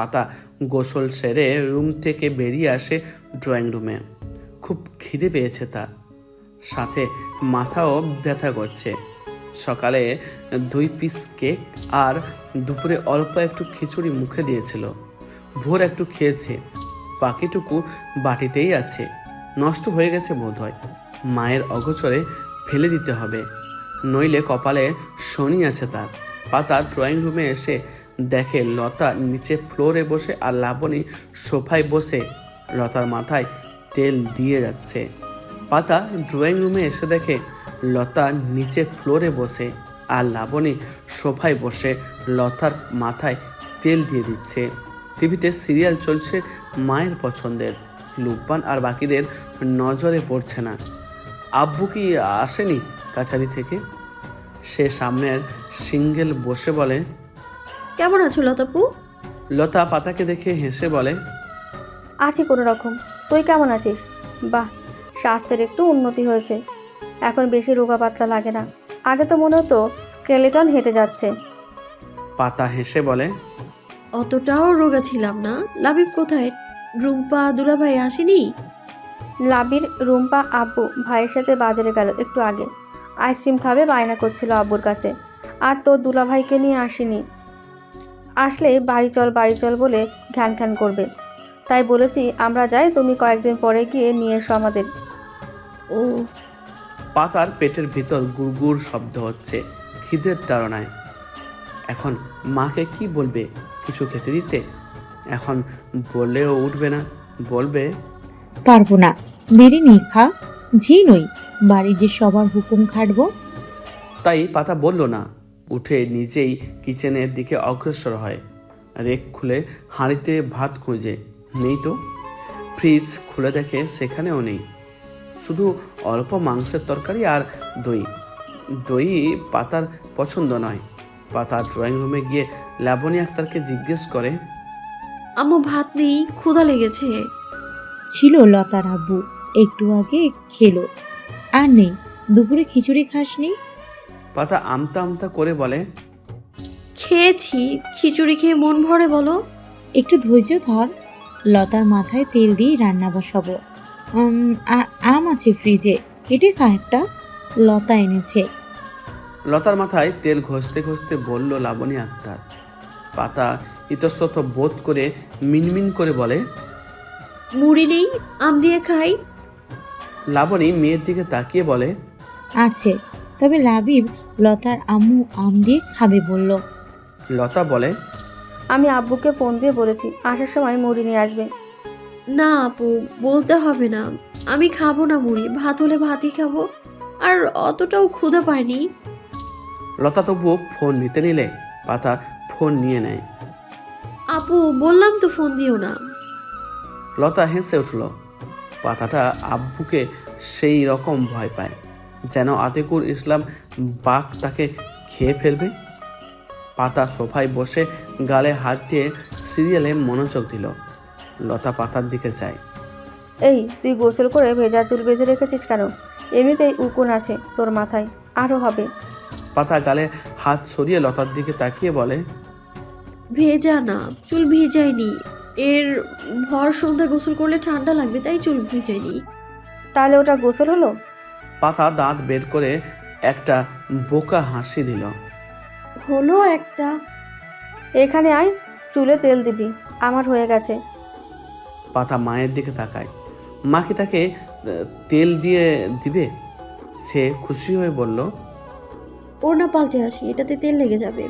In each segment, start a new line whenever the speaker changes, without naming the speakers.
পাতা গোসল সেরে রুম থেকে বেরিয়ে আসে ড্রয়িং রুমে। খুব খিদে পেয়েছে তার। সাথে মাথাও ব্যথা করছে। সকালে দুই পিস কেক আর দুপুরে অল্প একটু খিচুড়ি মুখে দিয়েছিল। ভোর একটু খেয়েছে। বাকিটুকু বাটিতেই আছে। নষ্ট হয়ে গেছে বোধহয়। মায়ের অগোচরে ফেলে দিতে হবে। নইলে কপালে শনি আছে তার। পাতা ড্রয়িং রুমে এসে দেখে লতা নিচে ফ্লোরে বসে আর লাবণী সোফায় বসে লতার মাথায় তেল দিয়ে যাচ্ছে। পাতা ড্রয়িং রুমে এসে দেখে লতা নিচে ফ্লোরে বসে আর লাবণী সোফায় বসে লতার মাথায় তেল দিয়ে দিচ্ছে। টিভিতে সিরিয়াল চলছে মায়ের পছন্দের। লুকবান আর বাকিদের নজরে পড়ছে না। আব্বু কি আসেনি কাচারি থেকে? সে সামনের সিঙ্গেল বসে বলে
কেমন আছো লতাপু
লতা পাতাকে দেখে হেসে বলে
আছি কোনো রকম। তুই কেমন আছিস? বাহ স্বাস্থ্যের একটু উন্নতি হয়েছে। এখন বেশি রোগা পাতলা লাগে না। আগে তো মনে হতো স্কেলেটন হেঁটে যাচ্ছে।
পাতা হেসে বলে
অতটাও রোগা ছিলাম না। লাবিব কোথায়? রুম্পা দুলাভাই আসেনি?
লাবির রুম্পা আব্বু ভাইয়ের সাথে বাজারে গেল একটু আগে। আইসক্রিম খাবে বায়না করছিল আব্বুর কাছে। আর তোর দুলাভাইকে নিয়ে আসিনি। আসলে বাড়ি চল বাড়ি চল বলে ঘ্যান ঘ্যান করবে। তাই বলেছি আমরা যাই তুমি কয়েকদিন পরে গিয়ে নিয়ে এসো আমাদের।
ও।
পাতার পেটের ভিতর গুড়গুড় শব্দ হচ্ছে খিদের তাড়নায়। এখন মাকে কি বলবে কিছু খেতে দিতে? এখন বললেও উঠবে না বলবে
পারব না। বেড়ে নেই খা। ঝি নই বাড়ি যে সবার হুকুম খাটবো।
তাই পাতা বলল না উঠে নিজেই কিচেনের দিকে অগ্রসর হয়। রেক খুলে হাঁড়িতে ভাত খুঁজে। নেই তো? ফ্রিজ খুলে দেখে সেখানেও নেই। শুধু অল্প মাংসের তরকারি আর দই। দই পাতার পছন্দ নয়। পাতা ড্রয়িং রুমে গিয়ে লাবণী আক্তারকে জিজ্ঞেস করে
আম্মু ভাত নেই ক্ষুধা লেগেছে।
ছিল লতার আব্বু। একটু আগে খেলো। আর নেই। দুপুরে খিচুড়ি খাসনি?
পাতা আমতা আমতা করে বলে
খেয়েছি খিচুড়ি খেয়ে মন ভরে বলো।
একটু ধৈর্য ধর লতার মাথায় তেল দিয়ে রান্না বসাবো। উম, আ- আম আছে ফ্রিজে কেটে খা একটা লতা এনেছে।
লতার মাথায় তেল ঘষতে ঘষতে বলল লাবণী আক্তার। পাতা ইতস্তত বোধ করে মিনমিন করে বলে
মুড়ি নেই আম দিয়ে খাই।
লাবণী মেয়ের দিকে তাকিয়ে বলে
আছে। তবে লাবিব লতার আম্মু আম দিয়ে খাবে বলল।
লতা বলে
আমি আব্বুকে ফোন দিয়ে বলেছি আসার সময় মুড়ি নিয়ে আসবে।
না আপু বলতে হবে না। আমি খাব না মুড়ি ভাত হলে ভাতই খাব। আর অতটাও ক্ষুধা পাইনি।
লতা তবুও ফোন নিতে নিলে পাতা ফোন নিয়ে নেয়।
আপু বললাম তো ফোন দিও না।
লতা হেসে উঠল। পাতাটা আব্বুকে সেই রকম ভয় পায়। যেন আতিকুর ইসলাম বাঘ তাকে খেয়ে ফেলবে? পাতা সোফায় বসে গালে হাত দিয়ে সিরিয়ালে মনোযোগ দিল। লতা পাতার দিকে যায়
এই তুই গোসল করে ভেজা চুল বেঁধে রেখেছিস কেন? এমনিতেই উকুন আছে তোর মাথায় আরও হবে।
পাতা গালে হাত সরিয়ে লতার দিকে তাকিয়ে বলে
ভেজা না চুল ভিজাইনি। এর ভর সন্ধ্যা গোসল করলে ঠান্ডা লাগবে তাই চুল ভিজাইনি।
তাহলে ওটা গোসল হলো?
পাতা দাঁত বের করে একটা বোকা হাসি দিল।
হলো একটা।
এখানে আয় চুলে তেল দিবি আমার হয়ে গেছে।
পাতা মায়ের দিকে তাকায়। মা কি তাকে তেল দিয়ে দিবে? সে খুশি হয়ে বলল
ওর না পাল্টে আসি এটাতে তেল লেগে যাবে।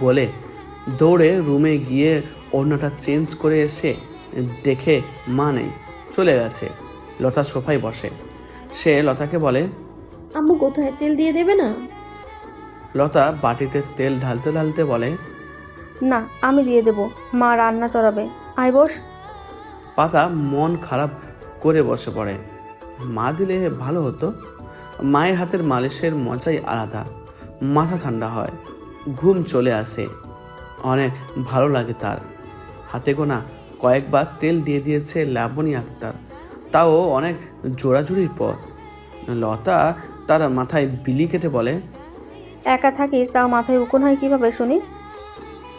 বলে দৌড়ে রুমে গিয়ে ওড়নাটা চেঞ্জ করে এসে দেখে মা নেই চলে গেছে। লতা সোফায় বসে। সে লতাকে বলে
আম্মু কোথায়? তেল দিয়ে দেবে না?
লতা বাটিতে তেল ঢালতে ঢালতে বলে
না আমি দিয়ে দেবো। মা রান্না চড়াবে। আয় বস।
পাতা মন খারাপ করে বসে পড়ে। মা দিলে ভালো হতো। মায়ের হাতের মালিশের মজাই আলাদা। মাথা ঠান্ডা হয়। ঘুম চলে আসে। অনেক ভালো লাগে তার। হাতে গোনা কয়েকবার তেল দিয়ে দিয়েছে লাবণী আক্তার। তাও অনেক জোড়াজুড়ির পর লতা তার মাথায় বিলি কেটে বলে
একা থাকিস তাও মাথায় উকুন হয় কীভাবে শুনি?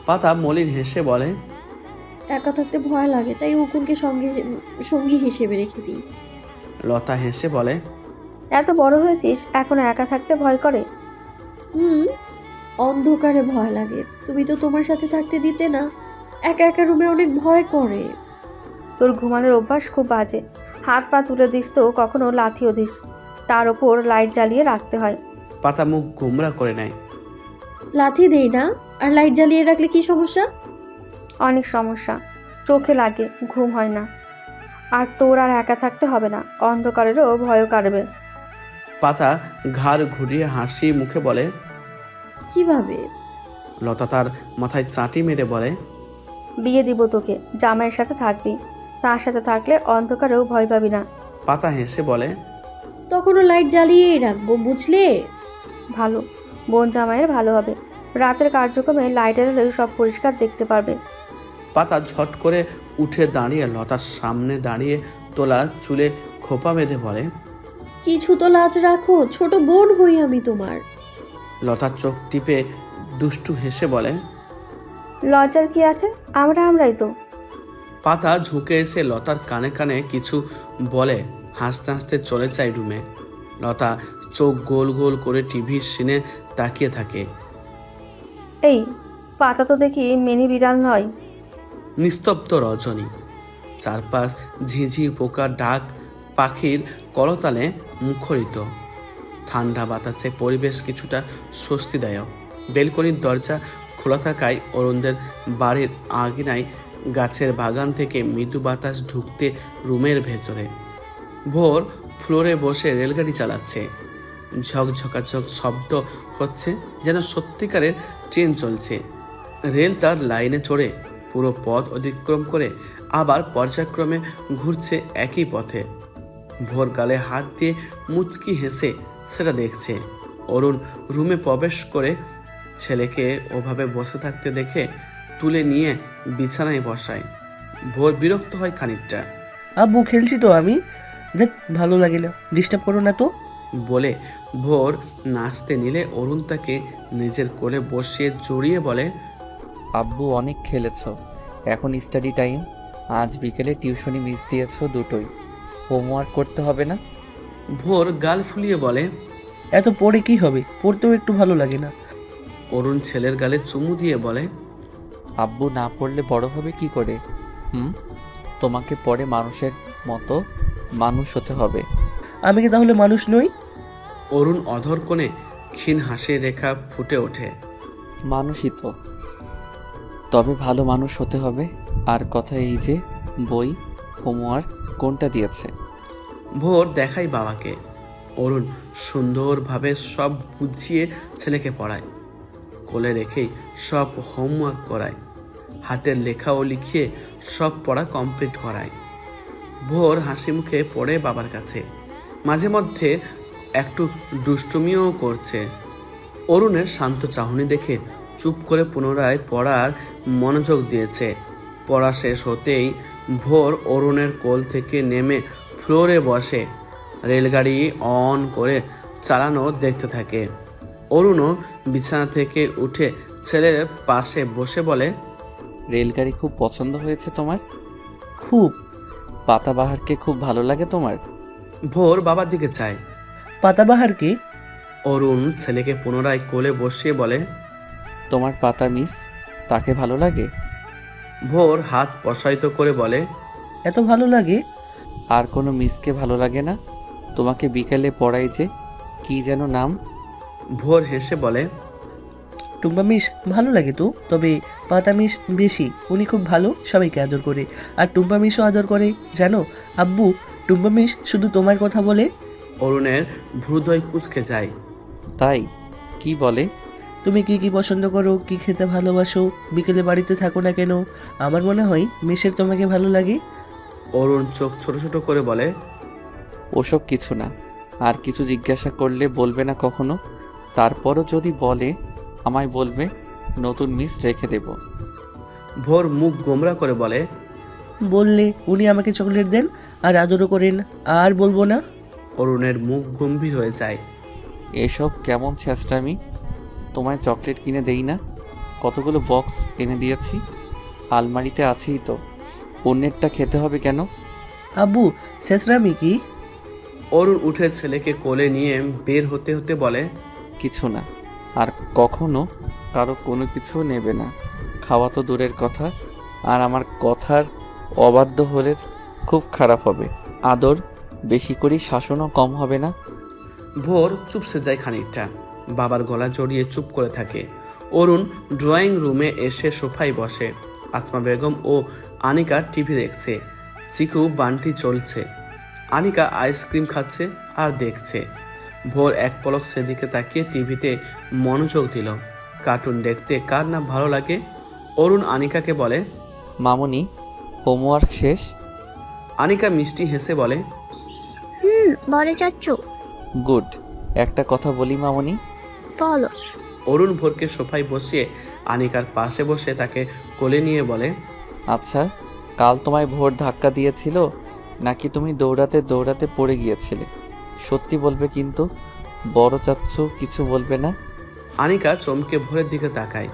পাতা মলিন হেসে বলে
একা থাকতে ভয় লাগে তাই উকুনকে সঙ্গে সঙ্গী হিসেবে রেখে দিই।
লতা হেসে বলে
এত বড় হয়েছিস এখনও একা থাকতে ভয় করে?
হুম অন্ধকারে ভয় লাগে। তুমি তো তোমার সাথে থাকতে দিতে না একা একা রুমে অনেক ভয় করে।
তোর ঘুমানোর অভ্যাস খুব বাজে। হাত পা তুলে দিস তো কখনো লাথিও দিস। তার ওপর লাইট জ্বালিয়ে রাখতে হয়।
পাতা মুখ গোমরা করে নেয়।
লাথি দেই না? আর লাইট জ্বালিয়ে রাখলে কি সমস্যা?
অনেক সমস্যা। চোখে লাগে ঘুম হয় না। আর তোর আর একা থাকতে হবে না অন্ধকারেরও ভয়ও কাটবে।
পাতা ঘাড় ঘুরিয়ে হাসি মুখে বলে
কীভাবে?
লতা তার মাথায় চাটি মেরে বলে
বিয়ে দিব তোকে জামাইয়ের সাথে থাকবি। তার সাথে থাকলে অন্ধকারেও ভয় পাবি না।
পাতা হেসে বলে
তখনও লাইট জ্বালিয়েই রাখব বুঝলে?
ভালো। বোন জামাইয়ের ভালো হবে। রাতের কার্যক্রমে লাইটের সব পরিষ্কার দেখতে পারবে।
পাতা ঝট করে উঠে দাঁড়িয়ে লতার সামনে দাঁড়িয়ে তোলা চুলে খোপা বেঁধে বলে
কিছু তো লাজ রাখো ছোট বোন হই আমি তোমার।
লতার চোখ টিপে দুষ্টু হেসে বলে
লজ্জার কি আছে? আমরা আমরাই তো।
পাতা ঝুঁকে এসে লতার কানে কানে কিছু বলে হাসতে হাসতে চলে যায় রুমে। লতা চোখ গোল গোল করে টিভির সিনে তাকিয়ে থাকে।
এই পাতা তো দেখি মিনি বিড়াল নয়।
নিস্তব্ধ রজনী। চারপাশ ঝিঝি পোকা ডাক পাখির করতালে মুখরিত। ঠান্ডা বাতাসে পরিবেশ কিছুটা স্বস্তিদায়ক। বেলকনির দরজা খোলা থাকায় অরুণদের বাড়ির আগিনায় গাছের বাগান থেকে মৃদু বাতাস ঢুকতে রুমের ভেতরে। ভোর ফ্লোরে বসে রেলগাড়ি চালাচ্ছে। ঝকঝকাঝক শব্দ হচ্ছে যেন সত্যিকারের ট্রেন চলছে। রেল তার লাইনে চড়ে, পুরো পথ অতিক্রম করে আবার পর্যায়ক্রমে ঘুরছে একই পথে। ভোর গালে হাত দিয়ে মুচকি হেসে সেটা দেখছে। অরুণ রুমে প্রবেশ করে ছেলেকে ওভাবে বসে থাকতে দেখে তুলে নিয়ে বিছানায় বসায়। ভোর বিরক্ত হয় খানিকটা।
আব্বু খেলছি তো আমি। দেখ ভালো লাগে না ডিস্টার্ব করো না তো।
বলে ভোর নাচতে নিলে অরুণ তাকে নিজের কোলে বসিয়ে জড়িয়ে বলে
আব্বু অনেক খেলেছ। এখন স্টাডি টাইম আজ বিকেলে টিউশনি মিস দিয়েছ দুটোই। হোমওয়ার্ক করতে হবে না?
ভোর গাল ফুলিয়ে বলে
এত পড়ে কি হবে? পড়তেও একটু ভালো লাগে না।
অরুণ ছেলের গালে চুমু দিয়ে বলে
আব্বু না পড়লে বড় হবে কি করে? হুম? তোমাকে পরে মানুষের মতো মানুষ হতে হবে।
আমি কি তাহলে মানুষ নই?
অরুণ অধর কোণে ক্ষীণ হাসির রেখা ফুটে ওঠে।
মানুষই তো। তবে ভালো মানুষ হতে হবে। আর কথা এই যে বই হোমওয়ার্ক কোনটা দিয়েছে?
ভোর দেখাই বাবাকে। অরুণ সুন্দরভাবে সব বুঝিয়ে ছেলেকে পড়ায়। কোলে রেখেই সব হোমওয়ার্ক করায়। হাতের লেখাও লিখিয়ে সব পড়া কমপ্লিট করায়। ভোর হাসি মুখে পড়ে বাবার কাছে। মাঝে মধ্যে একটু দুষ্টুমিও করছে। অরুণের শান্ত চাহনি দেখে চুপ করে পুনরায় পড়ার মনোযোগ দিয়েছে। পড়া শেষ হতেই ভোর অরুণের কোল থেকে নেমে ফ্লোরে বসে। রেলগাড়ি অন করে চালানো দেখতে থাকে। অরুণও বিছানা থেকে উঠে ছেলের পাশে বসে বলে
রেলগাড়ি খুব পছন্দ হয়েছে তোমার?
খুব।
পাতাবাহারকে খুব ভালো লাগে তোমার?
ভোর বাবার দিকে চায়।
পাতাবাহারকে
অরুণ ছেলেকে পুনরায় কোলে বসিয়ে বলে
তোমার পাতা মিস তাকে ভালো লাগে?
ভোর হাত প্রসারিত করে বলে
এত ভালো লাগে?
আর কোনো মিসকে ভালো লাগে না? তোমাকে বিকেলে পড়াই যে কি যেন নাম?
ভোর হেসে বলে
টুম্পা মিস ভালো লাগে তো তবে পাতা মিস বেশি উনি খুব ভালো সবাইকে আদর করে। আর টুম্পা মিসও আদর করে জানো? আব্বু টুম্পা মিস শুধু তোমার কথা বলে?
অরুণের ভ্রুদয় কুচকে যায়।
তাই? কি বলে?
তুমি কি কি পছন্দ করো কি খেতে ভালোবাসো বিকেলে বাড়িতে থাকো না কেন? আমার মনে হয় মিসের তোমাকে ভালো লাগে।
অরুণ চোখ ছোট ছোট করে বলে
ওসব কিছু না আর কিছু জিজ্ঞাসা করলে বলবে না কখনো? তারপরও যদি বলে আমায় বলবে নতুন মিস রেখে দেব।
ভোর মুখ গোমরা করে বলে
বললে উনি আমাকে চকলেট দেন আর আদরও করেন আর বলব না।
অরুণের মুখ গম্ভীর হয়ে যায়।
এসব কেমন ছেঁচড়ামি? তোমায় চকলেট কিনে দেই না? কতগুলো বক্স এনে দিয়েছি? আলমারিতে আছেই তো। অন্যেরটা খেতে হবে কেন?
আব্বু শেষরামি কি?
অরুণ উঠে ছেলেকে কোলে নিয়ে বের হতে হতে বলে
কিছু না। আর কখনো কারও কোনো কিছু নেবে না। খাওয়া তো দূরের কথা, আর আমার কথার অবাধ্য হলে খুব খারাপ হবে। আদর বেশি করে শাসনও কম হবে না।
ভোর চুপসে যায় খানিকটা। বাবার গলা জড়িয়ে চুপ করে থাকে। অরুণ ড্রয়িং রুমে এসে সোফায় বসে। আসমা বেগম ও আনিকা টিভি দেখছে। চিকু বানটি চলছে। আনিকা আইসক্রিম খাচ্ছে আর দেখছে। ভোর এক পলক সেদিকে তাকিয়ে টিভিতে মনোযোগ দিল। কার্টুন দেখতে কার না ভালো লাগে? অরুণ আনিকাকে বলে
মামুনি হোমওয়ার্ক শেষ?
আনিকা মিষ্টি হেসে বলে
হুম বলে চাচ্ছু
গুড একটা কথা বলি মামুনি।
বলো।
অরুণ ভোরকে সোফায় বসিয়ে আনিকার পাশে বসে তাকে কোলে নিয়ে বলে
আচ্ছা কাল তোমায় ভোর ধাক্কা দিয়েছিল? নাকি তুমি দৌড়াতে দৌড়াতে পড়ে গিয়েছিলে? সত্যি বলবে কিন্তু বড় চাচ্ছু কিছু বলবে না?
আনিকা চমকে ভোরের দিকে তাকায়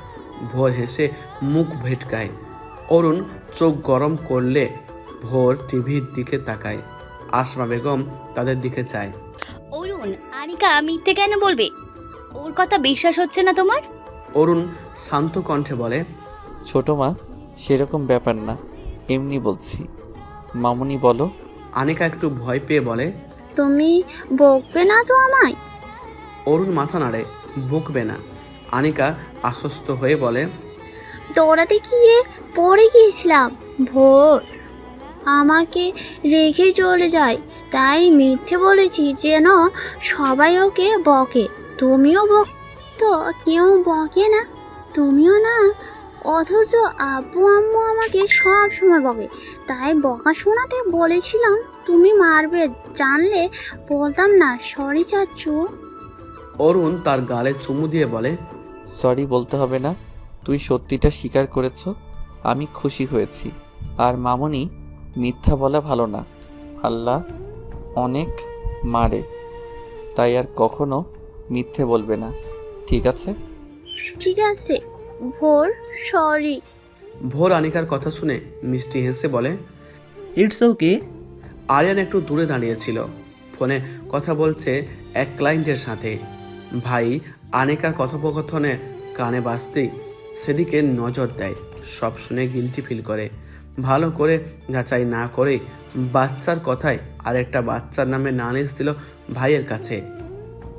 ভোর হেসে মুখ ভেটকায়। অরুণ চোখ গরম করলে ভোর টিভির দিকে তাকায়। আসমা বেগম তাদের দিকে চায়।
অরুণ আনিকা মিথ্যে কেন বলবে? ওর কথা বিশ্বাস হচ্ছে না তোমার?
অরুণ শান্ত কণ্ঠে বলে
ছোট মা সেরকম ব্যাপার না এমনি বলছি। মামুনি বলো।
আনিকা একটু ভয় পেয়ে বলে
তুমি বকবে না তো আমায়?
অরুণ মাথা নাড়ে বকবে না। আনিকা আশ্বস্ত হয়ে বলে
দৌড়াতে গিয়ে পড়ে গিয়েছিলাম ভোর। আমাকে রেখে চলে যায় তাই মিথ্যে বলেছি যেন সবাই ওকে বকে। তুমিও বক তো কেউ বকে না তুমিও না। অথচ আব্বু আম্মু আমাকে সব সময় বকে তাই বকা শোনাতে বলেছিলাম তুমি মারবে জানলে বলতাম না। সরি চাচ্ছু
অরুণ তার গালে চুমু দিয়ে বলে
সরি বলতে হবে না তুই সত্যিটা স্বীকার করেছ আমি খুশি হয়েছি। আর মামনি মিথ্যা বলা ভালো না। আল্লাহ অনেক মারে তাই আর কখনো মিথ্যে বলবে না। ঠিক আছে?
ঠিক আছে। ভোর সরি।
ভোর আনিকার কথা শুনে মিষ্টি হেসে বলে
ইটস ওকে
আরিয়ান একটু দূরে দাঁড়িয়েছিল। ফোনে কথা বলছে এক ক্লায়েন্টের সাথে। ভাই, আনেকার কথোপকথনে কানে বাজতেই সেদিকে নজর দেয়, সব শুনে গিলটি ফিল করে। ভালো করে যাচাই না করে বাচ্চার কথায় আরেকটা বাচ্চার নামে নালিশ দিল ভাইয়ের কাছে।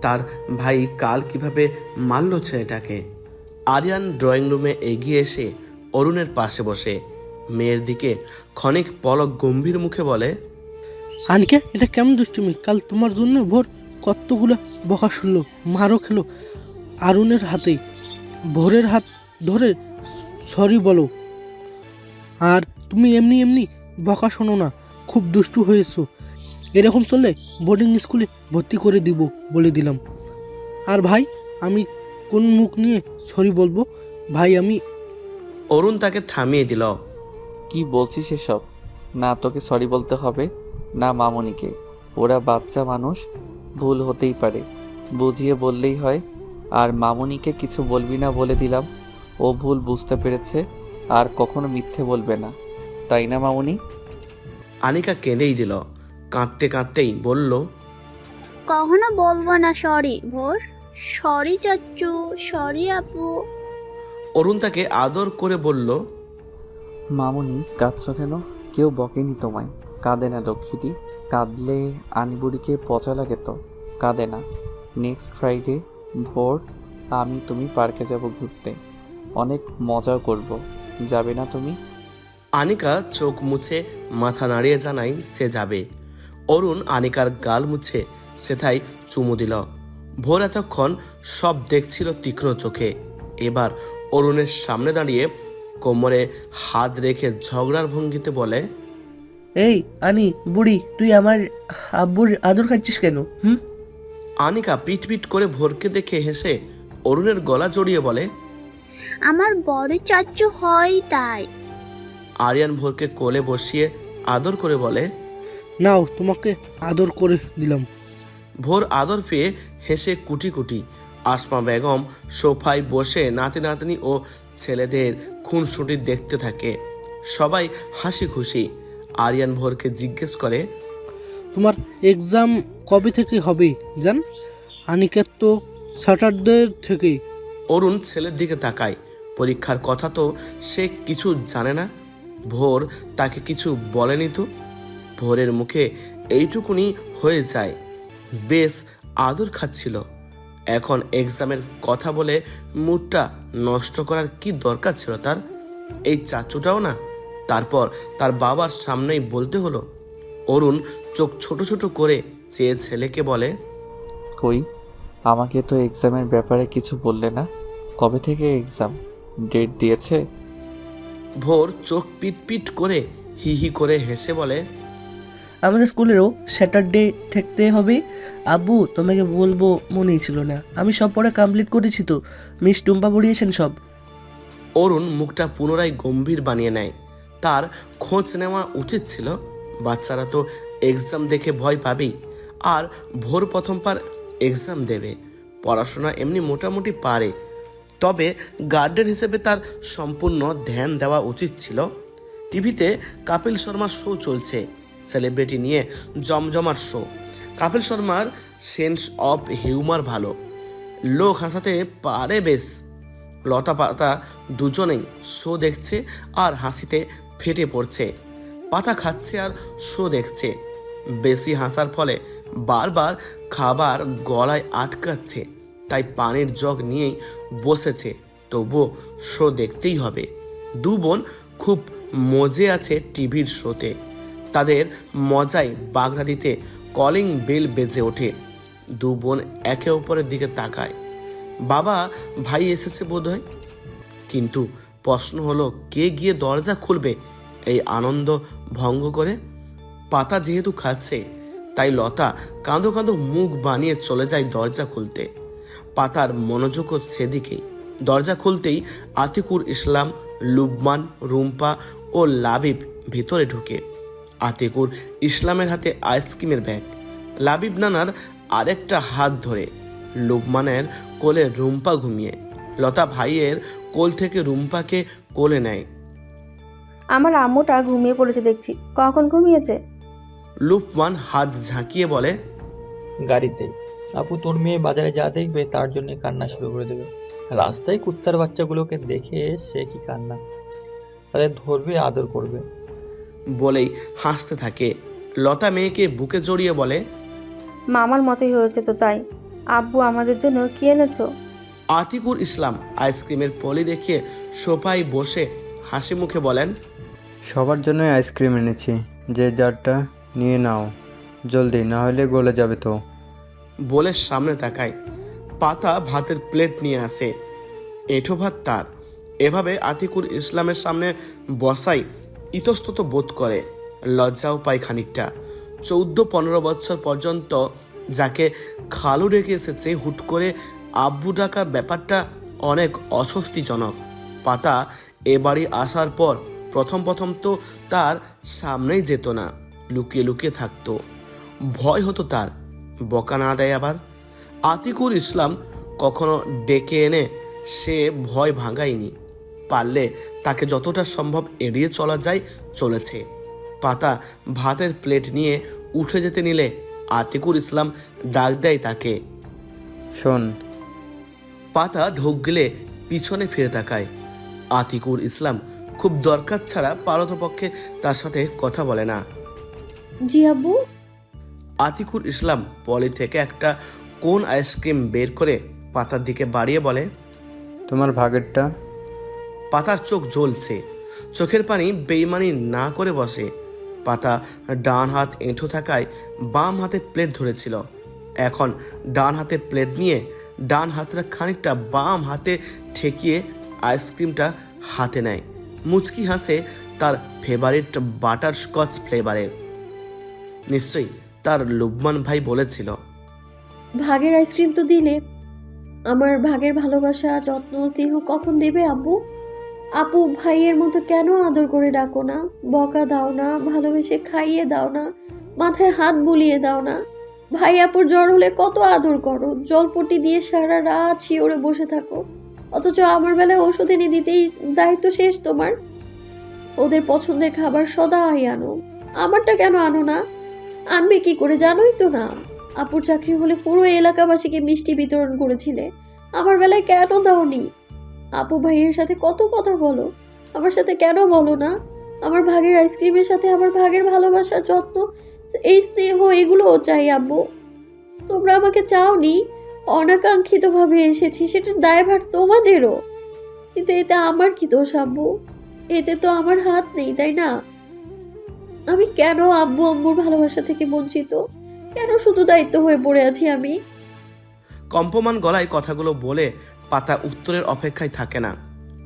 তার ভাই কাল কীভাবে মারল ছেলেটাকে? আরিয়ান ড্রয়িং রুমে এগিয়ে এসে অরুণের পাশে বসে। মেয়ের দিকে ক্ষণিক পলক গম্ভীর মুখে বলে
আনিকা এটা কেমন দুষ্টুমি? কাল তোমার জন্য ভোর কতগুলো বকা শুনলো মারও খেলো। আরুণের হাতে ভোরের হাত ধরে সরি বলো। আর তুমি এমনি এমনি বকা শোনো না খুব দুষ্টু হয়েছো। এরকম চললে বোর্ডিং স্কুলে ভর্তি করে দিব বলে দিলাম। আর ভাই আমি কোন মুখ নিয়ে সরি বলব? ভাই আমি
অরুণ তাকে থামিয়ে দিল।
কি বলছিস এসব? না তোকে সরি বলতে হবে? না মামনিকে। ওরা বাচ্চা মানুষ ভুল হতেই পারে। বুঝিয়ে বললেই হয় আর মামনিকে কিছু বলবি না বলে দিলাম। ও ভুল বুঝতে পেরেছে আর কখনো মিথ্যে বলবে না। তাই না মামনি?
আনিকা কেঁদেই দিল। কাঁদতে কাঁদতেই বলল
কখনো বলব না সরি ভোর। সরি চাচ্চু সরি আপু।
অরুণ তাকে আদর করে বলল
মামনি কাঁদছ কেন? কেউ বকেনি তোমায়। কাঁদে না লক্ষ্মীটি। কাঁদলে আনবুড়িকে পচা লাগে তো। কাঁদে না। নেক্সট ফ্রাইডে ভোর, আমি তুমি পার্কে যাব ঘুরতে। অনেক মজাও করব। যাবে না তুমি?
আনিকা চোখ মুছে মাথা নাড়িয়ে জানাই সে যাবে। অরুণ আনিকার গাল মুছে সেথায় চুমু দিল। ভোর এতক্ষণ সব দেখছিল তীক্ষ্ণ চোখে। এবার অরুণের সামনে দাঁড়িয়ে কোমরে হাত রেখে ঝগড়ার ভঙ্গিতে বলে
এই আনি বুড়ি তুই আমার আব্বুর আদর খাচ্ছিস কেন? হুম?
আনিকা পিট পিট করে ভোরকে দেখে হেসে অরুণের গলা জড়িয়ে বলে
আমার বড় চাচ্চু হয় তাই।
আরিয়ান ভোরকে কোলে বসিয়ে আদর করে বলে
নাও তোমাকে আদর করে দিলাম।
ভোর আদর পেয়ে হেসে কুটি কুটি। আসমা বেগম সোফায় বসে নাতি নাতনি ও ছেলেদের খুনসুটি দেখতে থাকে। সবাই হাসি খুশি আরিয়ান ভোরকে জিজ্ঞেস করে
তোমার এক্সাম কবে থেকে হবে জান? আনিকের তো স্যাটারডে থেকে
অরুণ ছেলের দিকে তাকায়। পরীক্ষার কথা তো সে কিছু জানে না। ভোর তাকে কিছু বলেনি তো। ভোরের মুখে এইটুকুনি হয়ে যায়। বেশ আদর খাচ্ছিল। এখন এক্সামের কথা বলে মুডটা নষ্ট করার কি দরকার ছিল তার? এই চাচুটাও না তারপর তার বাবার সামনেই বলতে হলো অরুণ চোখ ছোট ছোট করে চেয়ে ছেলেকে বলে
কই? আমাকে তো এক্সামের ব্যাপারে কিছু বললে না। কবে থেকে এক্সাম? ডেট দিয়েছে?
ভোর চোখ পিট পিট করে হি হি করে হেসে বলে
আমাদের স্কুলেরও স্যাটারডে থাকতে হবে। আব্বু তোমাকে বলব মনেই ছিল না। আমি সব পড়া কমপ্লিট করেছি তো। মিস টুম্পা পড়িয়েছেন সব।
অরুণ মুখটা পুনরায় গম্ভীর বানিয়ে নেয়। তার খোঁজ নেওয়া উচিত ছিল। বাচ্চারা তো এক্সাম দেখে ভয় পাবেই। আর ভোর প্রথমবার এক্সাম দেবে। পড়াশোনা এমনি মোটামুটি পারে। তবে গার্ডেন হিসেবে তার সম্পূর্ণ ধ্যান দেওয়া উচিত ছিল। টিভিতে কাপিল শর্মার শো চলছে। সেলিব্রিটি নিয়ে জমজমার শো কাপিল শর্মার সেন্স অফ হিউমার ভালো। লোক হাসাতে পারে বেশ। লতা পাতা দুজনেই শো দেখছে আর হাসিতে ফেটে পড়ছে। পাতা খাচ্ছে আর শো দেখছে। বেশি হাসার ফলে বারবার খাবার গলায় আটকাচ্ছে। তাই পানির জগ নিয়েই বসেছে, তবুও শো দেখতেই হবে। দু বোন খুব মজে আছে টিভির শোতে। তাদের মজায় বাগড়া দিতে কলিং বেল বেজে ওঠে। দু বোন একে অপরের দিকে তাকায়। বাবা, ভাই এসেছে বোধহয়? কিন্তু প্রশ্ন হলো, কে গিয়ে দরজা খুলবে? এই আনন্দ ভঙ্গ করে পাতা যেহেতু খাচ্ছে, তাই লতা কাঁদো কাঁদো মুখ বানিয়ে চলে যায় দরজা খুলতে। পাতার মনোযোগও সেদিকেই দরজা খুলতেই আতিকুর ইসলাম, লুবমান, রুম্পা ও লাবিব ভিতরে ঢুকে। আতিকুর ইসলামের হাতে আইসক্রিমের ব্যাগ। লাবিব নানার আরেকটা হাত ধরে। লুবমানের কোলে রুম্পা ঘুমিয়ে। লতা ভাইয়ের কোল থেকে রুম্পাকে কোলে নেয়।
আমার আম্মুটা ঘুমিয়ে পড়েছে দেখছি। কখন ঘুমিয়েছে?
লুপমান হাত ঝাঁকিয়ে বলে
গাড়িতে। আপু তোর মেয়ে বাজারে যা দেখবে তার জন্য কান্না শুরু করে দেবে। রাস্তায় কুত্তার বাচ্চাগুলোকে দেখে সে কি কান্না? তাদের ধরবে আদর করবে।
বলেই হাসতে থাকে। লতা মেয়েকে বুকে জড়িয়ে বলে
মামার মতোই হয়েছে তো তাই। আব্বু আমাদের জন্য কি এনেছো?
আতিকুর ইসলাম আইসক্রিমের পলি দেখিয়ে সোফায় বসে হাসি মুখে বলেন
সবার জন্যই আইসক্রিম এনেছি যে যারটা নিয়ে নাও জলদি না হলে গলে যাবে তো।
বলে সামনে তাকায়। পাতা ভাতের প্লেট নিয়ে আসে। এঁঠো ভাত তার। এভাবে আতিকুর ইসলামের সামনে বসাই ইতস্তত বোধ করে। লজ্জাও পায় খানিকটা। চৌদ্দ পনেরো বছর পর্যন্ত যাকে খালু রেখে এসেছে হুট করে আব্বু ডাকার ব্যাপারটা অনেক অস্বস্তিজনক। পাতা এ বাড়ি আসার পর প্রথম প্রথম তো তার সামনেই যেত না, লুকিয়ে লুকিয়ে থাকতো। ভয় হতো তার, বকা না দেয় আবার। আতিকুর ইসলাম কখনো ডেকে এনে সে ভয় ভাঙায়নি। পারলে তাকে যতটা সম্ভব এড়িয়ে চলা যায় চলেছে। পাতা ভাতের প্লেট নিয়ে উঠে যেতে নিলে আতিকুর ইসলাম ডাক দেয় তাকে।
শোন
পাতা ঢোক গেলে পিছনে ফিরে তাকায়। আতিকুর ইসলাম খুব দরকার ছাড়া পারতপক্ষে তার সাথে কথা বলে না।
জি আব্বু।
আতিকুর ইসলাম পলি থেকে একটা কোন আইসক্রিম বের করে পাতার দিকে বাড়িয়ে বলে
তোমার ভাগেরটা?
পাতার চোখ জ্বলছে। চোখের পানি বেইমানি না করে বসে। পাতা ডান হাত এঁঠো থাকায় বাম হাতে প্লেট ধরেছিল। এখন ডান হাতে প্লেট নিয়ে ডান হাতটা খানিকটা বাম হাতে ঠেকিয়ে আইসক্রিমটা হাতে নেয়। মুচকি হাসে তার ফেভারিট বাটার স্কচ ফ্লেভারের নিশ্চয়ই তার লুবমান ভাই বলেছিল।
ভাগের আইসক্রিম তো দিলে। আমার ভাগের ভালোবাসা, যত্ন, স্নেহ কখন দেবে আব্বু? আপু, ভাইয়ের মতো কেন আদর করে ডাকো না? বকা দাও না, ভালোবেসে খাইয়ে দাও না, মাথায় হাত বুলিয়ে দাও না। ভাই, আপুর জ্বর হলে কত আদর করো। জলপটি দিয়ে সারা রাত শিওরে বসে থাকো। অথচ আমার বেলায় ওষুধ এনে দিতেই দায়িত্ব শেষ তোমার। ওদের পছন্দের খাবার সদাই আনো। আমারটা কেন আনো না? আনবে কি করে জানোই তো না। আপুর চাকরি হলে পুরো এলাকাবাসীকে মিষ্টি বিতরণ করেছিলে। আমার বেলায় কেন দাওনি? আপু ভাইয়ের সাথে কত কথা বলো। আমার সাথে কেন বলো না? আমার ভাগের আইসক্রিমের সাথে আমার ভাগের ভালোবাসা যত্ন এই স্নেহ এগুলোও চাই, আব্বু। তোমরা আমাকে চাওনি, অনাকাঙ্ক্ষিতভাবে এসেছি সেটার দায়ভার তোমাদেরও। কিন্তু এতে আমার কি দোষ, আব্বু? এতে তো আমার হাত নেই, তাই না? আমি কেন আব্বু আম্মুর ভালোবাসা থেকে বঞ্চিত? কেন শুধু দায়িত্ব হয়ে পড়ে আছি আমি?
কম্পমান গলায় কথাগুলো বলে পাতা উত্তরের অপেক্ষায় থাকে না।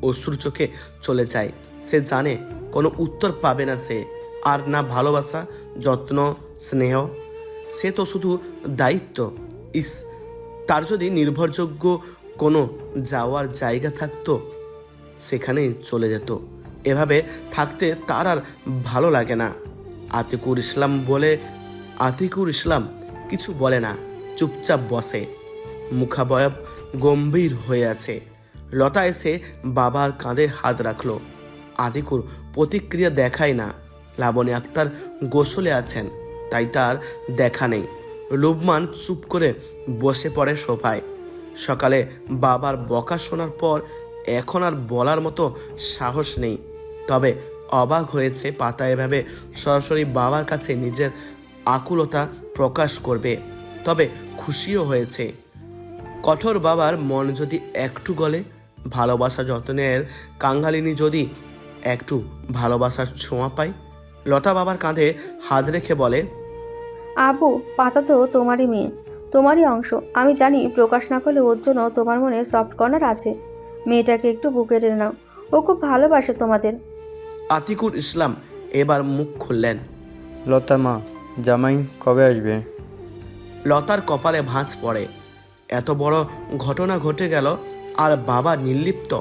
অশ্রুর চোখে চলে যায়। সে জানে কোনো উত্তর পাবে না সে। আর না ভালোবাসা, যত্ন, স্নেহ। সে তো শুধু দায়িত্ব। ইস, তার যদি নির্ভরযোগ্য কোনো যাওয়ার জায়গা থাকতো, সেখানেই চলে যেত। এভাবে থাকতে তার আর ভালো লাগে না। আতিকুর ইসলাম বলে, আতিকুর ইসলাম কিছু বলে না, চুপচাপ বসে। মুখাবয়ব গম্ভীর হয়ে আছে। লতা এসে বাবার কাঁধে হাত রাখল। আতিকুর প্রতিক্রিয়া দেখায় না। লাবণী আক্তার গোসলে আছেন, তাই তার দেখা নেই। লুবমান চুপ করে বসে পড়ে সোফায়। সকালে বাবার বকা শোনার পর এখন আর বলার মতো সাহস নেই। তবে অবাক হয়েছে পাতা এভাবে সরাসরি বাবার কাছে নিজের আকুলতা প্রকাশ করবে। তবে খুশিও হয়েছে। কঠোর বাবার মন যদি একটু গলে, ভালোবাসা যত্নের কাঙ্গালিনী যদি একটু ভালোবাসার ছোঁয়া পায় লতা বাবার কাঁধে হাত রেখে বলে
আবু পাতা তো তোমারই মেয়ে তোমারই অংশ। আমি জানি প্রকাশ না করলে ওর জন্য তোমার মনে সফট কর্নার আছে। মেয়েটাকে একটু বুকে টেনে নাও। ও খুব ভালোবাসে তোমাদের।
আতিকুর ইসলাম এবার মুখ খুললেন।
লতা মা জামাই কবে আসবে?
লতার কপালে ভাঁজ পড়ে। এত বড় ঘটনা ঘটে গেল আর বাবা নির্লিপ্ত।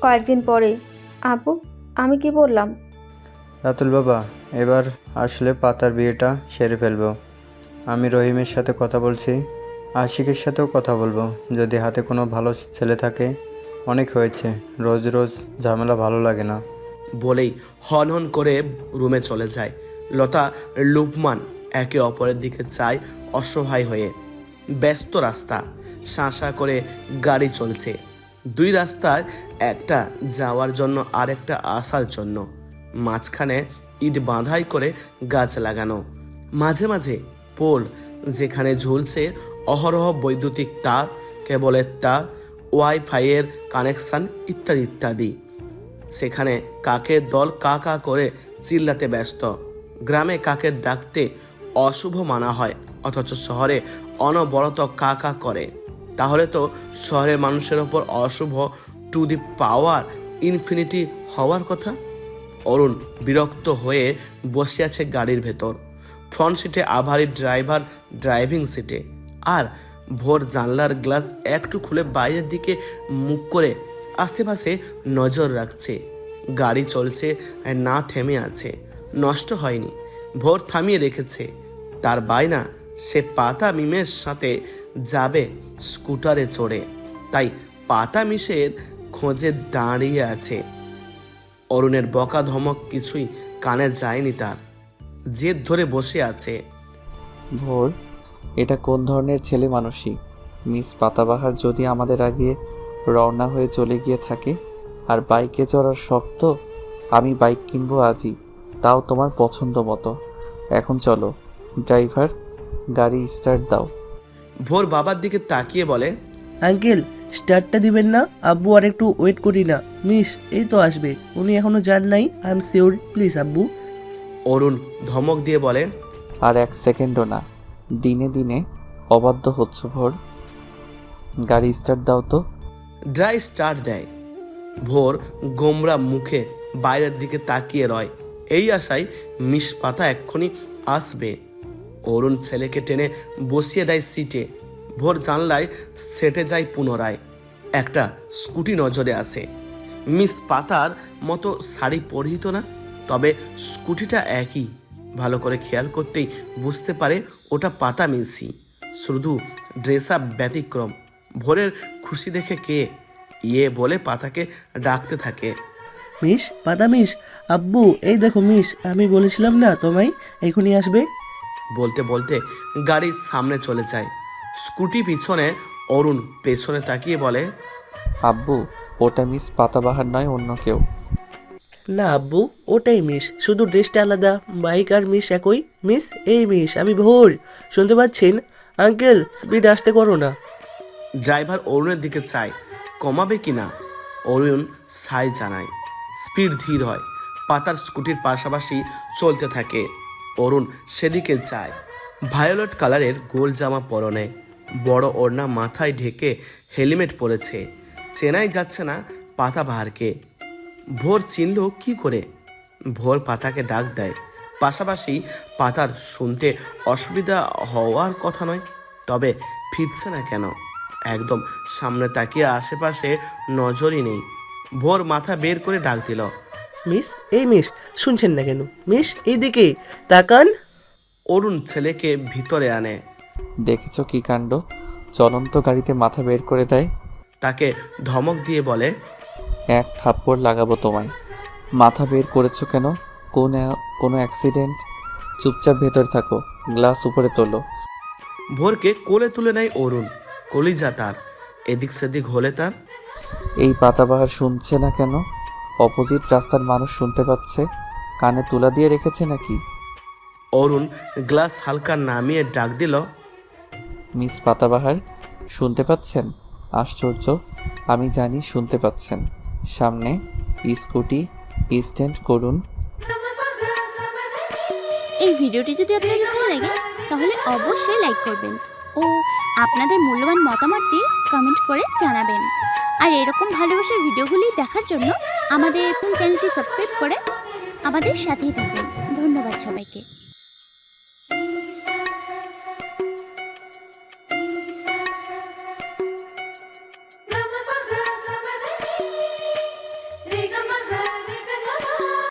কয়েকদিন পরে। আপু আমি কি বললাম?
রাতুল বাবা, এবার আসলে পাতার বিয়েটা সেরে ফেলব। আমি রহিমের সাথে কথা বলছি, আশিকের সাথেও কথা বলব। যদি হাতে কোনো ভালো ছেলে থাকে, অনেক হয়েছে। রোজ রোজ ঝামেলা ভালো লাগে না।
বলেই হন হন করে রুমে চলে যায়। লতা লুপমান একে অপরের দিকে চায় অসহায় হয়ে। ব্যস্ত রাস্তা, শাঁসা করে গাড়ি চলছে। দুই রাস্তার একটা যাওয়ার জন্য আরেকটা আসার জন্য। মাঝখানে ইট বাঁধাই করে গাছ লাগানো। মাঝে মাঝে পোল যেখানে ঝুলছে অহরহ বৈদ্যুতিক তার কেবলের তার ওয়াইফাইয়ের কানেকশন ইত্যাদি ইত্যাদি। সেখানে কাকের দল কা কা করে চিল্লাতে ব্যস্ত। গ্রামে কাকের ডাকতে অশুভ মানা হয়, অথচ শহরে অনবরত কা কা করে। তাহলে তো শহরের মানুষের ওপর অশুভ টু দি পাওয়ার ইনফিনিটি হওয়ার কথা? অরুণ বিরক্ত হয়ে বসে আছে গাড়ির ভেতর। ফ্রন্ট সিটে আভারি ড্রাইভার ড্রাইভিং সিটে। আর ভোর জানলার গ্লাস একটু খুলে বাইরের দিকে মুখ করে আশেপাশে নজর রাখছে। গাড়ি চলছে, না থেমে আছে। নষ্ট হয়নি। ভোর থামিয়ে রেখেছে। তার বায়না, সে পাতা মিমের সাথে যাবে স্কুটারে চড়ে। তাই পাতা মিশের খোঁজে দাঁড়িয়ে আছে। অরুণের বকা ধমক কিছুই কানে যায়নি তার। জেদ ধরে বসে আছে।
ভোর এটা কোন ধরনের ছেলে মানুষই মিস পাতাবাহার যদি আমাদের আগে রওনা হয়ে চলে গিয়ে থাকে আর বাইকে চড়ার শক্ত আমি বাইক কিনবো আজই তাও তোমার পছন্দ মতো। এখন চলো ড্রাইভার গাড়ি স্টার্ট দাও।
ভোর বাবার দিকে তাকিয়ে বলে
আঙ্কেল স্টার্টটা দিবেন না? আব্বু আর একটু ওয়েট করি না। মিস এই তো আসবে। উনি এখনও যান নাই। আই এম শিওর প্লিজ আব্বু।
অরুণ ধমক দিয়ে বলে
আর এক সেকেন্ডও না। দিনে দিনে অবাধ্য হচ্ছে ভোর। গাড়ি স্টার্ট দাও তো।
ড্রাই স্টার্ট দেয়। ভোর গোমরা মুখে বাইরের দিকে তাকিয়ে রয়। এই আশায় মিস পাতা এক্ষুনি আসবে। অরুণ ছেলেকে টেনে বসিয়ে দেয় সিটে ভোর জানলায় সেটে যায় পুনরায়। একটা স্কুটি নজরে আসে। মিস পাতার মতো শাড়ি পরিহিত না? তবে স্কুটিটা একই। ভালো করে খেয়াল করতেই বুঝতে পারে ওটা পাতা মিলছি। শুধু ড্রেস আপ ব্যতিক্রম। ভোরের খুশি দেখে কে? ইয়ে বলে পাতাকে ডাকতে থাকে।
মিস পাতা মিস আব্বু এই দেখো মিস আমি বলেছিলাম না তোমায় এখনই আসবে?
বলতে বলতে গাড়ির সামনে চলে যায়। স্কুটি পিছনে অরুণ পেছনে তাকিয়ে বলে
আব্বু ওটা মিস পাতাবাহার নয় অন্য কেউ।
না আব্বু ওটাই মিস। শুধু ড্রেসটা আলাদা। বাইক আর মিস একই। মিস এই মিস আমি ভোর। শুনতে পাচ্ছেন? আঙ্কেল স্পিড আসতে করো না।
ড্রাইভার অরুণের দিকে চায় কমাবে কি না? অরুণ সাই জানায় স্পিড ধীর হয়। পাতার স্কুটির পাশাপাশি চলতে থাকে। অরুণ সেদিকে যায় ভায়োলেট কালারের গোল জামা পরনে। বড় ওড়না মাথায় ঢেকে হেলমেট পরেছে। চেনাই যাচ্ছে না পাতা বাহারকে। ভোর চিনল কি করে? ভোর পাতাকে ডাক দেয়। পাশাপাশি পাতার শুনতে অসুবিধা হওয়ার কথা নয়, তবে ফিরছে না কেন? একদম সামনে তাকিয়ে আশেপাশে নজরই নেই। ভোর মাথা বের করে ডাক দিল,
মিস, এই মিস, শুনছেন না কেন? মিস, এইদিকে তাকান।
অরুণ ছেলেকে ভিতরে আনে।
দেখেছ কি কাণ্ড? চলন্ত গাড়িতে মাথা বের করে দেয়।
তাকে ধমক দিয়ে বলে
এক থাপ্পড় লাগাবো তোমায়। মাথা বের করেছ কেন? কোন কোনো অ্যাক্সিডেন্ট? চুপচাপ ভেতর থাকো গ্লাস উপরে তোলো।
ভোরকে কোলে তুলে নেয় অরুণ কলিজা তার এদিক সেদিক হলে তার।
এই পাতাবাহার শুনছে না কেন? অপোজিট রাস্তার মানুষ শুনতে পাচ্ছে। কানে তুলা দিয়ে রেখেছে নাকি?
অরুণ গ্লাস হালকা নামিয়ে ডাক দিল
মিস পাতাবাহার শুনতে পাচ্ছেন? আশ্চর্য আমি জানি শুনতে পাচ্ছেন। সামনে স্কুটি স্ট্যান্ড করুন।
এই ভিডিওটি যদি আপনাদের ভালো লাগে তাহলে অবশ্যই লাইক করবেন ও আপনাদের মূল্যবান মতামতটি কমেন্ট করে জানাবেন। আর এরকম ভালোবাসার ভিডিওগুলি দেখার জন্য আমাদের চ্যানেলটি সাবস্ক্রাইব করে আমাদের সাথেই থাকুন। ধন্যবাদ সবাইকে।